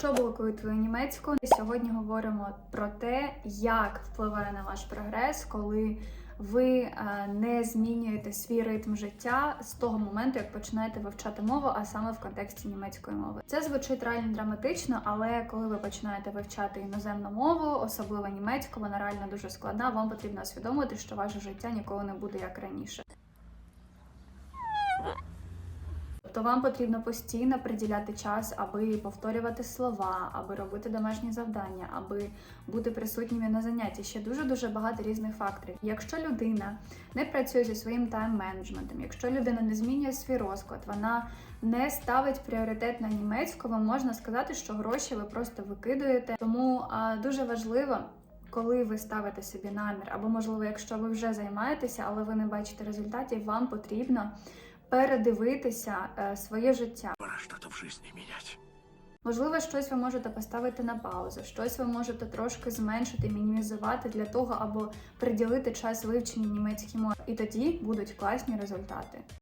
Що блокує твою німецьку? Сьогодні говоримо про те, як впливає на ваш прогрес, коли ви е, не змінюєте свій ритм життя з того моменту, як починаєте вивчати мову, а саме в контексті німецької мови. Це звучить реально драматично, але коли ви починаєте вивчати іноземну мову, особливо німецьку, вона реально дуже складна. Вам потрібно усвідомити, що ваше життя ніколи не буде як раніше. Тобто вам потрібно постійно приділяти час, аби повторювати слова, аби робити домашні завдання, аби бути присутніми на занятті. Ще дуже дуже багато різних факторів. Якщо людина не працює зі своїм тайм-менеджментом, якщо людина не змінює свій розклад, вона не ставить пріоритет на німецьку, вам можна сказати, що гроші ви просто викидуєте. Тому а, дуже важливо. Коли ви ставите собі намір, або можливо, якщо ви вже займаєтеся, але ви не бачите результатів, вам потрібно передивитися е, своє життя. Пора что-то в жизни міняти. Можливо, щось ви можете поставити на паузу, щось ви можете трошки зменшити, мінімізувати для того, аби приділити час вивченню німецької мови. І тоді будуть класні результати.